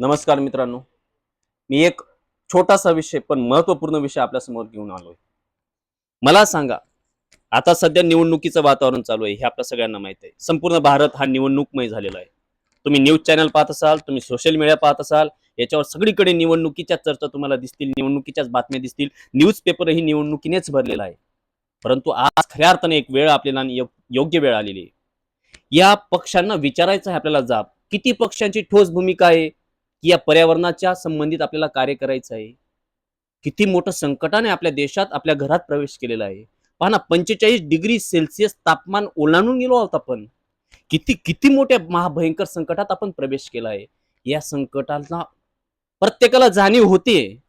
नमस्कार मित्रांनो. मी एक छोटासा विषय पण महत्त्वपूर्ण विषय आपल्यासमोर घेऊन आलोय. मला सांगा आता सध्या निवडणुकीचं वातावरण चालू आहे हे आपल्या सगळ्यांना माहीत आहे. संपूर्ण भारत हा निवडणूकमय झालेला आहे. तुम्ही न्यूज चॅनल पाहत असाल तुम्ही सोशल मीडिया पाहत असाल याच्यावर सगळीकडे निवडणुकीच्या चर्चा तुम्हाला दिसतील निवडणुकीच्याच बातम्या दिसतील. न्यूज पेपरही निवडणुकीनेच भरलेला आहे. परंतु आज खऱ्या अर्थाने एक वेळ आपल्याला योग्य वेळ आलेली आहे. या पक्षांना विचारायचं आहे आपल्याला जाब. किती पक्षांची ठोस भूमिका आहे? की या पर्यावरणाच्या संबंधित आपल्याला कार्य करायचं आहे. किती मोठं संकटाने आपल्या देशात आपल्या घरात प्रवेश केलेला आहे. पहा ना पंचेचाळीस डिग्री सेल्सिअस तापमान ओलांडून गेलो आहोत आपण. किती किती मोठ्या महाभयंकर संकटात आपण प्रवेश केला आहे. या संकटाला प्रत्येकाला जाणीव होते.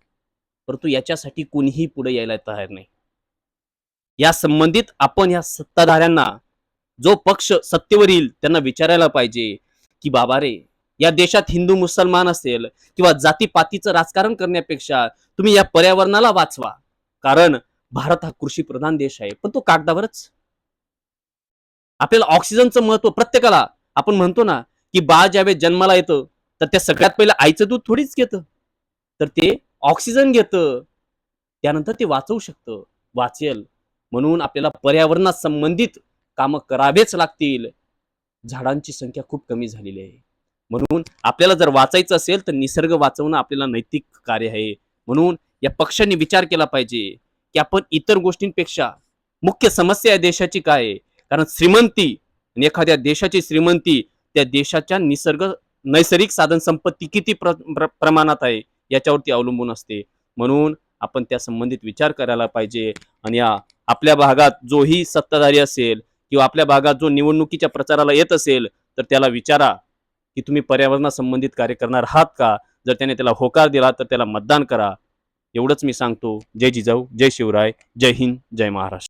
परंतु याच्यासाठी कोणीही पुढे यायला तयार नाही. या संबंधित आपण या सत्ताधाऱ्यांना जो पक्ष सत्तेवर येईल त्यांना विचारायला पाहिजे की बाबा रे या देशात हिंदू मुसलमान असेल किंवा जातीपातीचं राजकारण करण्यापेक्षा तुम्ही या पर्यावरणाला वाचवा. कारण भारत हा कृषी प्रधान देश आहे पण तो कागदावरच. आपल्याला ऑक्सिजनचं महत्त्व प्रत्येकाला आपण म्हणतो ना की बाळ ज्यावेळेस जन्माला येतं तर त्या सगळ्यात पहिलं आईचं दूध थोडीच घेतं. तर ते ऑक्सिजन घेतं. त्यानंतर ते वाचवू शकतं. वाचेल. म्हणून आपल्याला पर्यावरणात संबंधित कामं करावेच लागतील. झाडांची संख्या खूप कमी झालेली आहे. म्हणून आपल्याला जर वाचायचं असेल तर निसर्ग वाचवणं आपल्याला नैतिक कार्य आहे. म्हणून या पक्षांनी विचार केला पाहिजे की आपण इतर गोष्टींपेक्षा मुख्य समस्या या देशाची काय आहे? कारण श्रीमंती आणि एखाद्या देशाची श्रीमंती त्या देशाच्या निसर्ग नैसर्गिक साधन संपत्ती किती प्र, प्र, प्रमाणात आहे याच्यावरती अवलंबून असते. म्हणून आपण त्या संबंधित विचार करायला पाहिजे. आणि या आपल्या भागात जोही सत्ताधारी असेल किंवा आपल्या भागात जो निवडणुकीच्या प्रचाराला येत असेल तर त्याला विचारा. की तुम्ही पर्यावरणासंबंधित कार्य करणार आहात का? जर त्याने त्याला होकार दिला तर त्याला मतदान करा. एवढंच मी सांगतो. जय जिजाऊ जय शिवराय जय हिंद जय महाराष्ट्र.